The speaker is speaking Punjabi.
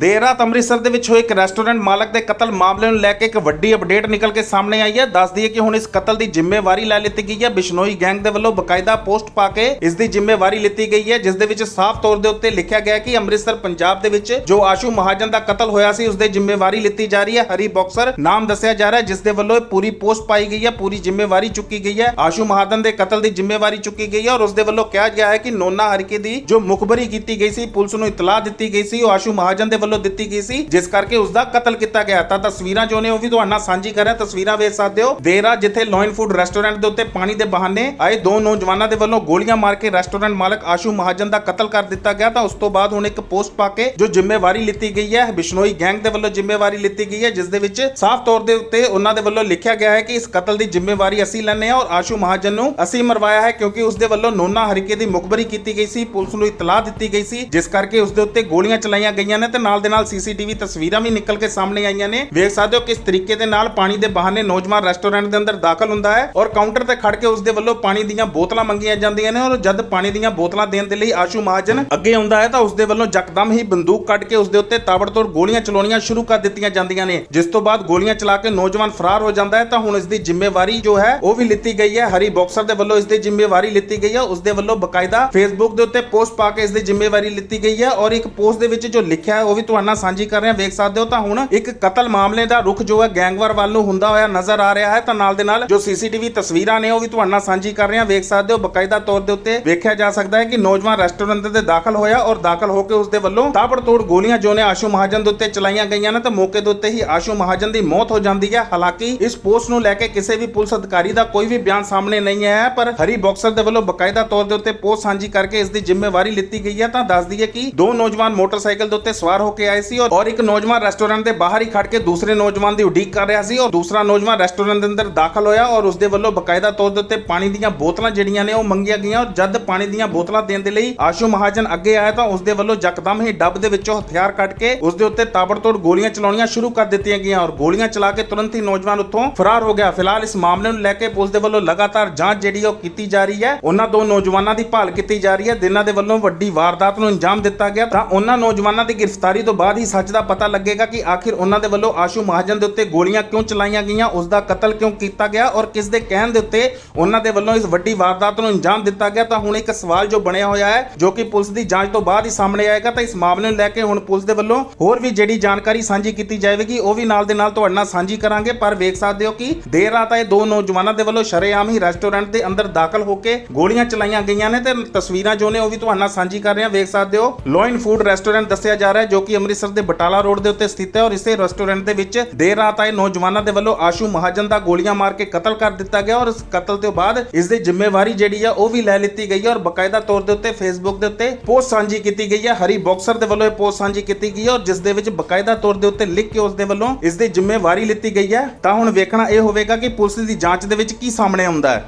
ਦੇਰ ਰਾਤ ਅੰਮ੍ਰਿਤਸਰ ਦੇ ਵਿੱਚ ਹੋਏ ਇੱਕ ਰੈਸਟੋਰੈਂਟ ਮਾਲਕ ਦੇ ਕਤਲ ਮਾਮਲੇ ਨੂੰ ਲੈ ਕੇ ਇੱਕ ਵੱਡੀ ਅਪਡੇਟ ਨਿਕਲ ਕੇ ਸਾਹਮਣੇ ਆਈ ਹੈ। ਦੱਸ ਦਈਏ ਕਿ ਹੁਣ ਇਸ ਕਤਲ ਦੀ ਜ਼ਿੰਮੇਵਾਰੀ ਲੈ ਲਿੱਤੀ ਗਈ ਹੈ। ਬਿਸ਼ਨੋਈ ਗੈਂਗ ਦੇ ਵੱਲੋਂ ਬਕਾਇਦਾ ਪੋਸਟ ਪਾ ਕੇ ਇਸ ਦੀ ਜ਼ਿੰਮੇਵਾਰੀ ਲਿੱਤੀ ਗਈ ਹੈ, ਜਿਸ ਦੇ ਵਿੱਚ ਸਾਫ਼ ਤੌਰ ਦੇ ਉੱਤੇ ਲਿਖਿਆ ਗਿਆ ਕਿ ਅੰਮ੍ਰਿਤਸਰ, ਪੰਜਾਬ ਦੇ ਵਿੱਚ ਜੋ ਆਸ਼ੂ ਮਹਾਜਨ ਦਾ ਕਤਲ ਹੋਇਆ ਸੀ, ਉਸ ਦੇ ਜ਼ਿੰਮੇਵਾਰੀ ਲਿੱਤੀ ਜਾ ਰਹੀ ਹੈ। ਹਰੀ ਬਾਕਸਰ ਨਾਮ ਦੱਸਿਆ ਜਾ ਰਿਹਾ ਹੈ, ਜਿਸ ਦੇ ਵੱਲੋਂ ਇਹ ਪੂਰੀ ਪੋਸਟ ਪਾਈ ਗਈ ਹੈ, ਪੂਰੀ ਜ਼ਿੰਮੇਵਾਰੀ ਚੁੱਕੀ ਗਈ ਹੈ। ਆਸ਼ੂ ਮਹਾਜਨ ਦੇ ਕਤਲ ਦੀ ਜ਼ਿੰਮੇਵਾਰੀ ਚੁੱਕੀ ਗਈ ਹੈ ਔਰ ਉਸ ਦੇ ਵੱਲੋਂ ਕਿਹਾ ਗਿਆ ਹੈ ਕਿ ਨੋਨਾ ਹਰਕੇ ਦੀ ਜੋ ਮੁਖਬਰੀ ਕੀਤੀ ਗਈ ਸੀ, ਪੁਲਿਸ ਨੂੰ ਇਤਲਾਹ ਦਿੱਤੀ ਗਈ ਸੀ, ਉਹ ਆਸ਼ੂ ਮਹਾਜਨ ਦੇ ਵੱਲੋਂ ਦਿੱਤੀ ਗਈ ਸੀ, ਜਿਸ ਕਰਕੇ ਉਸ ਦਾ ਕਤਲ ਕੀਤਾ ਗਿਆ। ਤਾਂ ਤਸਵੀਰਾਂ ਜੋ ਨੇ, ਉਹ ਵੀ ਤੁਹਾਡੇ ਨਾਲ ਸਾਂਝੀ ਕਰ ਤਸਵੀਰਾਂ ਵੇਖ ਸਕਦੇ ਹੋ। ਦੇਰ ਰਾਤ ਜਿੱਥੇ ਲੋਇਨ ਫੂਡ ਰੈਸਟੋਰੈਂਟ ਦੇ ਉੱਤੇ ਪਾਣੀ ਦੇ ਬਹਾਨੇ ਆਏ, ਦੋ ਨੌਜਵਾਨਾਂ ਦੇ ਵੱਲੋਂ ਗੋਲੀਆਂ ਮਾਰ ਕੇ ਰੈਸਟੋਰੈਂਟ ਮਾਲਕ ਆਸ਼ੂ ਮਹਾਜਨ ਦਾ ਕਤਲ ਕਰ ਦਿੱਤਾ ਗਿਆ। ਤਾਂ ਉਸ ਤੋਂ ਬਾਅਦ ਹੁਣ ਇੱਕ ਪੋਸਟ ਪਾ ਕੇ ਜੋ ਜ਼ਿੰਮੇਵਾਰੀ ਲਿੱਤੀ ਗਈ ਹੈ, ਬਿਸ਼ਨੋਈ ਗੈਂਗ ਦੇ ਵੱਲੋਂ ਜ਼ਿੰਮੇਵਾਰੀ ਲਿੱਤੀ ਗਈ ਹੈ, ਜਿਸ ਦੇ ਵਿੱਚ ਸਾਫ਼ ਤੌਰ ਦੇ ਉੱਤੇ ਉਹਨਾਂ ਦੇ ਵੱਲੋਂ ਲਿਖਿਆ ਗਿਆ ਹੈ ਕਿ ਇਸ ਕਤਲ ਦੀ ਜ਼ਿੰਮੇਵਾਰੀ ਅਸੀਂ ਲੈਂਦੇ ਹਾਂ ਔਰ ਆਸ਼ੂ ਮਹਾਜਨ ਨੂੰ ਅਸੀਂ ਮਰਵਾਇਆ ਹੈ, ਕਿਉਂਕਿ ਉਸ ਦੇ ਵੱਲੋਂ ਨੋਨਾ ਹਰੀਕੇ ਦੀ ਮੁਖਬਰੀ ਕੀਤੀ ਗਈ ਸੀ, ਪੁਲਿਸ ਨੂੰ ਇਤਲਾਹ ਦਿੱਤੀ ਗਈ ਸੀ, ਜਿਸ ਕਰਕੇ ਉਸ ਦੇ ਉੱਤੇ ਗੋਲੀਆਂ ਚਲਾਈਆਂ ਗਈਆਂ ਨੇ ਤੇ ਨਾਲ ਦੇ ਨਾਲ ਸੀਸੀਟੀਵੀ ਤਸਵੀਰਾਂ ਵੀ ਨਿਕਲ ਕੇ ਸਾਹਮਣੇ ਆਈਆਂ ਨੇ। ਵੇਖ ਸਕਦੇ ਹੋ ਕਿਸ ਤਰੀਕੇ ਦੇ ਨਾਲ ਪਾਣੀ ਦੇ ਬਹਾਨੇ ਨੌਜਵਾਨ ਰੈਸਟੋਰੈਂਟ ਦੇ ਅੰਦਰ ਦਾਖਲ ਹੁੰਦਾ ਹੈ ਔਰ ਕਾਊਂਟਰ ਤੇ ਖੜ ਕੇ ਉਸ ਦੇ ਵੱਲੋਂ ਪਾਣੀ ਦੀਆਂ ਬੋਤਲਾਂ ਮੰਗੀਆਂ ਜਾਂਦੀਆਂ ਨੇ ਔਰ ਜਦ ਪਾਣੀ ਦੀਆਂ ਬੋਤਲਾਂ ਦੇਣ ਦੇ ਲਈ ਆਸ਼ੂ ਮਹਾਜਨ ਅੱਗੇ ਆਉਂਦਾ ਹੈ ਤਾਂ ਉਸ ਦੇ ਵੱਲੋਂ ਯਕਦਮ ਹੀ ਬੰਦੂਕ ਕੱਢ ਕੇ ਉਸ ਦੇ ਉੱਤੇ ਤਾਬੜਤੋੜ ਗੋਲੀਆਂ ਚਲਾਉਣੀਆਂ ਸ਼ੁਰੂ ਕਰ ਦਿੱਤੀਆਂ ਜਾਂਦੀਆਂ ਨੇ। ਜਿਸ ਤੋਂ ਬਾਅਦ ਗੋਲੀਆਂ ਚਲਾ ਕੇ ਨੌਜਵਾਨ ਫਰਾਰ ਹੋ ਜਾਂਦਾ ਹੈ ਤਾਂ ਹੁਣ ਇਸ ਦੀ ਜ਼ਿੰਮੇਵਾਰੀ ਜੋ ਹੈ ਉਹ ਵੀ ਲਿੱਤੀ ਗਈ ਹੈ। ਹਰੀ ਬਾਕਸਰ ਦੇ ਵੱਲੋਂ ਇਸ ਦੀ ਜ਼ਿੰਮੇਵਾਰੀ ਲਿੱਤੀ ਗਈ ਹੈ। ਉਸ ਦੇ ਵੱਲੋਂ ਬਕਾਇਦਾ ਫੇਸਬੁੱਕ ਦੇ ਉੱਤੇ ਪੋਸਟ ਪਾ ਕੇ ਇਸ ਦੀ ਜ਼ਿੰਮੇਵਾਰੀ ਲਿੱਤੀ ਗਈ ਹੈ ਔਰ ਇੱਕ ਪੋਸਟ ਦੇ ਵਿੱਚ ਜੋ ਲਿਖਿਆ ਹੈ ਉਹ ਵੀ ਤੁਹਾਡੇ ਨਾਲ ਸਾਂਝੀ ਕਰ ਰਹੇ ਹਾਂ ਵੇਖ ਸਕਦੇ ਹੋ ਤਾਂ ਹੁਣ ਇੱਕ ਕਤਲ ਮਾਮਲੇ ਦਾ ਰੁਖ ਜੋ ਹੈ ਗੈਂਗਵਾਰ ਵੱਲ ਨੂੰ ਹੁੰਦਾ ਹੋਇਆ ਨਜ਼ਰ ਆ ਰਿਹਾ ਹੈ। ਤਾਂ ਨਾਲ ਦੇ ਨਾਲ ਜੋ ਸੀਸੀਟੀਵੀ ਤਸਵੀਰਾਂ ਨੇ ਉਹ ਵੀ ਤੁਹਾਡੇ ਨਾਲ ਸਾਂਝੀ ਕਰ ਰਹੇ ਹਾਂ ਵੇਖ ਸਕਦੇ ਹੋ ਬਕਾਇਦਾ ਤੌਰ ਦੇ ਉੱਤੇ ਵੇਖਿਆ ਜਾ ਸਕਦਾ ਹੈ ਕਿ ਨੌਜਵਾਨ ਰੈਸਟੋਰੈਂਟ ਦੇ ਦਾਖਲ ਹੋਇਆ ਔਰ ਦਾਖਲ ਹੋ ਕੇ ਉਸ ਦੇ ਵੱਲੋਂ ਤਾਬੜਤੋੜ ਗੋਲੀਆਂ ਜੋ ਨੇ ਆਸ਼ੂ ਮਹਾਜਨ ਦੇ ਉੱਤੇ ਚਲਾਈਆਂ ਗਈਆਂ ਨੇ, ਤਾਂ ਮੌਕੇ ਦੇ ਉੱਤੇ ਹੀ ਆਸ਼ੂ ਮਹਾਜਨ ਦੀ ਮੌਤ ਹੋ ਜਾਂਦੀ ਹੈ। ਹਾਲਾਂਕਿ ਇਸ ਪੋਸਟ ਨੂੰ ਲੈ ਕੇ ਕਿਸੇ ਵੀ ਪੁਲਿਸ ਅਧਿਕਾਰੀ ਦਾ ਕੋਈ ਵੀ ਬਿਆਨ ਸਾਹਮਣੇ ਨਹੀਂ ਆਇਆ, ਪਰ ਹਰੀ ਬਾਕਸਰ ਦੇ ਵੱਲੋਂ ਬਕਾਇਦਾ ਤੌਰ ਦੇ ਉੱਤੇ ਪੋਸਟ ਸਾਂਝੀ ਕਰਕੇ ਇਸ ਦੀ ਜ਼ਿੰਮੇਵਾਰੀ ਲਿੱਤੀ ਗਈ ਹੈ। ਤਾਂ ਦੱਸ ਦਈਏ ਕਿ ਦੋ ਨੌਜਵਾਨ ਮੋਟਰਸਾਈਕਲ ਦੇ ਉੱਤੇ ਸਵਾਰ ਹੋ ਕੇ ਆਏ ਸੀ ਔਰ- ਔਰ ਇੱਕ ਨੌਜਵਾਨ ਰੈਸਟੋਰੈਂਟ ਦੇ ਬਾਹਰ ਹੀ ਖੜ ਕੇ ਦੂਸਰੇ ਨੌਜਵਾਨ ਦੀ ਉਡੀਕ ਕਰ ਰਿਹਾ ਸੀ ਔਰ ਦੂਸਰਾ ਨੌਜਵਾਨ ਰੈਸਟੋਰੈਂਟ ਦੇ ਅੰਦਰ ਦਾਖਲ ਹੋਇਆ ਔਰ ਉਸ ਦੇ ਵੱਲੋਂ ਬਕਾਇਦਾ ਤੌਰ ਦੇ ਉੱਤੇ ਪਾਣੀ ਦੀਆਂ ਬੋਤਲਾਂ ਜਿਹੜੀਆਂ ਨੇ ਉਹ ਮੰਗੀਆਂ ਗਈਆਂ ਔਰ ਜਦ ਪਾਣੀ ਦੀਆਂ ਬੋਤਲਾਂ ਦੇਣ ਦੇ ਲਈ ਆਸ਼ੂ ਮਹਾਜਨ ਅੱਗੇ ਆਇਆ ਤਾਂ ਉਸ ਦੇ ਵੱਲੋਂ ਯਕਦਮ ਹੀ ਡੱਬ ਦੇ ਵਿੱਚੋਂ ਹਥਿਆਰ ਕੱਢ ਕੇ ਉਸ ਦੇ ਉੱਤੇ ਤਾਬੜਤੋੜ ਗੋਲੀਆਂ ਚਲਾਉਣੀਆਂ ਸ਼ੁਰੂ ਕਰ ਦਿੱਤੀਆਂ ਗਈਆਂ ਔਰ ਗੋਲੀਆਂ ਚਲਾ ਕੇ ਤੁਰੰਤ ਹੀ ਨੌਜਵਾਨ ਉੱਥੋਂ ਫਰਾਰ ਹੋ ਗਿਆ। ਫਿਲਹਾਲ ਇਸ ਮਾਮਲੇ ਨੂੰ ਲੈ ਕੇ ਪੁਲਿਸ ਦੇ ਵੱਲੋਂ ਲਗਾਤਾਰ ਜਾਂਚ ਜਿਹੜੀ ਉਹ ਕੀਤੀ ਜਾ ਰਹੀ ਹੈ, ਉਹਨਾਂ ਦੋ ਨੌਜਵਾਨਾਂ ਦੀ ਭਾਲ ਕੀਤੀ ਜਾ ਰਹੀ ਹੈ। ਜਿਨ੍ਹਾਂ ਦੇ ਵੱਲੋਂ ਵੱਡੀ ਵਾਰਦਾਤ ਨੂੰ ਅੰਜਾਮ ਦਿੱਤਾ ਗਿਆ ਤਾਂ ਉਹਨਾਂ ਨੌਜਵਾਨਾਂ ਦੀ ਗ੍ਰਿਫਤਾਰੀ ਤੋਂ ਬਾਅਦ ਹੀ ਸੱਚ ਦਾ ਪਤਾ ਲੱਗੇਗਾ ਕਿ ਆਖਿਰ ਉਹਨਾਂ ਦੇ ਵੱਲੋਂ ਆਸ਼ੂ ਮਹਾਜਨ ਦੇ ਉੱਤੇ ਗੋਲੀਆਂ ਕਿਉਂ ਚਲਾਈਆਂ ਗਈਆਂ, ਉਸ ਦਾ ਕਤਲ ਕਿਉਂ ਕੀਤਾ ਗਿਆ ਔਰ ਕਿਸ ਦੇ ਕਹਿਣ ਦੇ ਉੱਤੇ ਉਹਨਾਂ ਦੇ ਵੱਲੋਂ ਇਸ ਵੱਡੀ ਵਾਰਦਾਤ ਨੂੰ ਅੰਜਾਮ ਦਿੱਤਾ ਗਿਆ, ਤਾਂ ਹੁਣ ਇੱਕ ਸਵਾਲ ਜੋ ਬਣਿਆ ਹੋਇਆ ਹੈ, ਜੋ ਕਿ ਪੁਲਿਸ ਦੀ ਜਾਂਚ ਤੋਂ ਬਾਅਦ ਹੀ ਸਾਹਮਣੇ ਆਏਗਾ, ਤਾਂ ਇਸ ਮਾਮਲੇ ਨੂੰ ਲੈ ਕੇ ਹੁਣ ਪੁਲਿਸ ਦੇ ਵੱਲੋਂ ਹੋਰ ਵੀ ਜਿਹੜੀ ਜਾਣਕਾਰੀ ਸਾਂਝੀ ਕੀਤੀ ਜਾਵੇਗੀ, ਉਹ ਵੀ ਨਾਲ ਦੇ ਨਾਲ ਤੁਹਾਡੇ ਨਾਲ ਸਾਂਝੀ ਕਰਾਂਗੇ, ਪਰ ਵੇਖ ਸਕਦੇ ਹੋ ਕਿ ਦੇਰ ਰਾਤ ਆਏ ਦੋ ਨੌਜਵਾਨਾਂ ਦੇ ਵੱਲੋਂ ਸ਼ਰੇਆਮ ਹੀ ਰੈਸਟੋਰੈਂਟ ਦੇ ਅੰਦਰ ਦਾਖਲ ਹੋ ਕੇ ਗੋਲੀਆਂ ਚਲਾਈਆਂ ਗਈਆਂ ਨੇ ਤੇ ਤਸਵੀਰਾਂ ਜੋ ਨੇ ਉਹ ਵੀ ਤੁਹਾਡੇ ਨਾਲ ਸਾਂਝੀ ਕਰ ਰਹੇ ਹਾਂ, ਵੇਖ ਸਕਦੇ ਹੋ ਲੋਇਨ ਫੂਡ ਰੈਸਟੋਰੈਂਟ ਦੱਸਿਆ ਜਾ ਰਿਹਾ ਹੈ, ਜੋ ਕਿ ਅੰਮ੍ਰਿਤਸਰ ਦੇ ਬਟਾਲਾ ਰੋਡ ਦੇ ਉੱਤੇ ਸਥਿਤ ਹੈ ਔਰ ਇਸੇ ਰੈਸਟੋਰੈਂਟ ਦੇ ਵਿੱਚ ਦੇਰ ਰਾਤ ਆਏ ਨੌਜਵਾਨਾਂ ਦੇ ਵੱਲੋਂ ਆਸ਼ੂ ਮਹਾਜਨ ਦਾ ਗੋਲੀਆਂ ਮਾਰ ਕੇ ਕਤਲ ਕਰ ਦਿੱਤਾ ਗਿਆ ਔਰ ਇਸ ਕਤਲ ਤੋਂ ਬਾਅਦ ਇਸ ਦੀ ਜ਼ਿੰਮੇਵਾਰੀ ਜਿਹੜੀ ਆ ਉਹ ਵੀ ਲੈ ਲਿੱਤੀ ਗਈ ਹੈ ਔਰ ਬਕਾਇਦਾ ਤੌਰ ਦੇ ਉੱਤੇ ਫੇਸਬੁੱਕ ਦੇ ਉੱਤੇ ਪੋਸਟ ਸਾਂਝੀ ਕੀਤੀ ਗਈ ਹੈ। ਹਰੀ ਬਾਕਸਰ ਦੇ ਵੱਲੋਂ ਇਹ ਪੋਸਟ ਸਾਂਝੀ ਕੀਤੀ ਗਈ ਹੈ ਔਰ ਜਿਸ ਦੇ ਵਿੱਚ ਬਕਾਇਦਾ ਤੌਰ ਦੇ ਉੱਤੇ ਲਿਖ ਕੇ ਉਸ ਦੇ ਵੱਲੋਂ ਇਸ ਦੀ ਜ਼ਿੰਮੇਵਾਰੀ ਲਿੱਤੀ ਗਈ ਹੈ। ਤਾਂ ਹੁਣ ਵੇਖਣਾ ਇਹ ਹੋਵੇਗਾ ਕਿ ਪੁਲਿਸ ਦੀ ਜਾਂਚ ਦੇ ਵਿੱਚ ਕੀ ਸਾਹਮਣੇ ਆਉਂਦਾ ਹੈ।